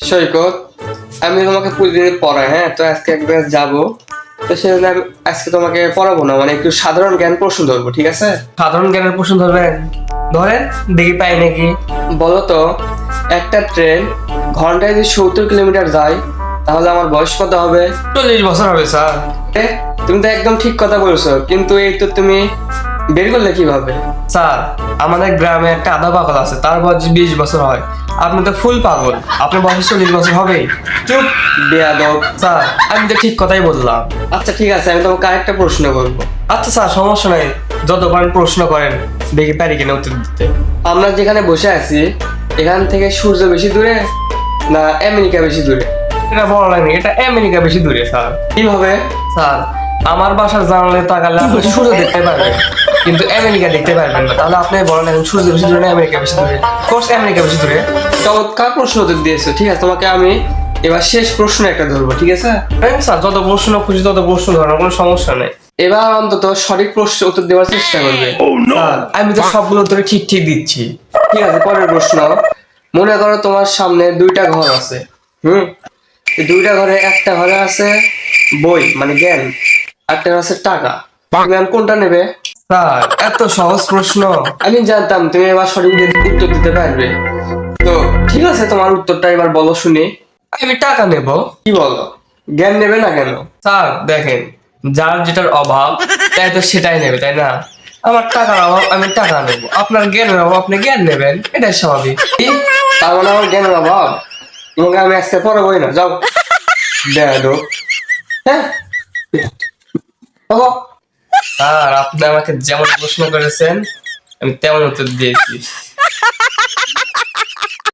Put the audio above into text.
সৈকত আমি তোমাকে প্রতিদিন পড়াই হ্যাঁ? তো আজকে এক একবার যাব। তো সেজন্য আমি আজকে তোমাকে পড়াবো না মানে একটু সাধারণ জ্ঞান প্রশ্ন ধরবো ঠিক আছে? সাধারণ জ্ঞানের প্রশ্ন ধরবেন ধরেন দেখি পাই নাকি? বলো তো একটা ট্রেন ঘন্টায় যদি সত্তর কিলোমিটার যায় তাহলে আমার বয়স কত হবে? চল্লিশ বছর হবে স্যার। তুমি তো একদম ঠিক কথা বলছো কিন্তু এই তো তুমি বের করলে কীভাবে? স্যার আমাদের গ্রামে একটা আধা পাগল আছে তার বয়স বিশ বছর হয়। আপনি তো ফুল পাগল আপনার বয়স চল্লিশ বছর হবেই। চুপ বেয়াদব। স্যার আমি তো ঠিক কথাই বললাম। আচ্ছা ঠিক আছে আমি তোমাকে আরেকটা প্রশ্ন করব। আচ্ছা স্যার সমস্যা নাই। যত পারেন প্রশ্ন করেন দেখি পারি কিনা উত্তর দিতে। আমরা যেখানে বসে আছি এখান থেকে সূর্য বেশি দূরে না আমেরিকা বেশি দূরে? এটা বলা লাগনি এটা আমেরিকা বেশি দূরে স্যার। কীভাবে? স্যার আমার বাসার জানালে তাকালে আপনি সূর্য দেখতে পারবেন। কিন্তু আমেরিকা দেখতে পারবেন না। তাহলে আপনি বলেন এখন সূর্য বেশি দূরে না আমেরিকা বেশি দূরে? কোর্স আমেরিকা বেশি দূরে? চমৎকার প্রশ্ন উত্তর দিয়েছ। ঠিক আছে তোমাকে আমি এবার শেষ প্রশ্ন একটা ধরবো ঠিক আছে? স্যার যত প্রশ্ন খুঁজি তত প্রশ্ন ধরার কোনো সমস্যা নেই। এবার অন্তত সঠিক প্রশ্ন উত্তর দেওয়ার চেষ্টা করবে। আমি তো সবগুলো উত্তরে ঠিক ঠিক দিচ্ছি। ঠিক আছে পরের প্রশ্ন। মনে করো তোমার সামনে দুইটা ঘর আছে। হুম? দুইটা ঘরে একটা ঘরে আছে বই মানে জ্ঞান। একটা ঘরে আছে টাকা। তুমি এখন কোনটা নেবে? স্যার এত সহজ প্রশ্ন। আমি জানতাম তুমি এবার সঠিক উত্তর দিতে পারবে। তো? ঠিক আছে তোমার উত্তরটা এবার বলো শুনি। আমি টাকা নেব। কি বলো? জ্ঞান নেবে না কেন? স্যার দেখেন যার যেটার অভাব তাই তো সেটাই নেবে তাই না? আমার টাকার অভাব আমি টাকা নেব। আপনার জ্ঞানের অভাব আপনি জ্ঞান নেবেন এটাই স্বাভাবিক? তার মানে আমার জ্ঞানের অভাব? তোমাকে আমি আজকে পড়াবোই না যাও। দেখাদো হ্যাঁ? বাবা। স্যার আপনি আমাকে যেমন প্রশ্ন করেছেন আমি তেমন উত্তর দিয়েছি।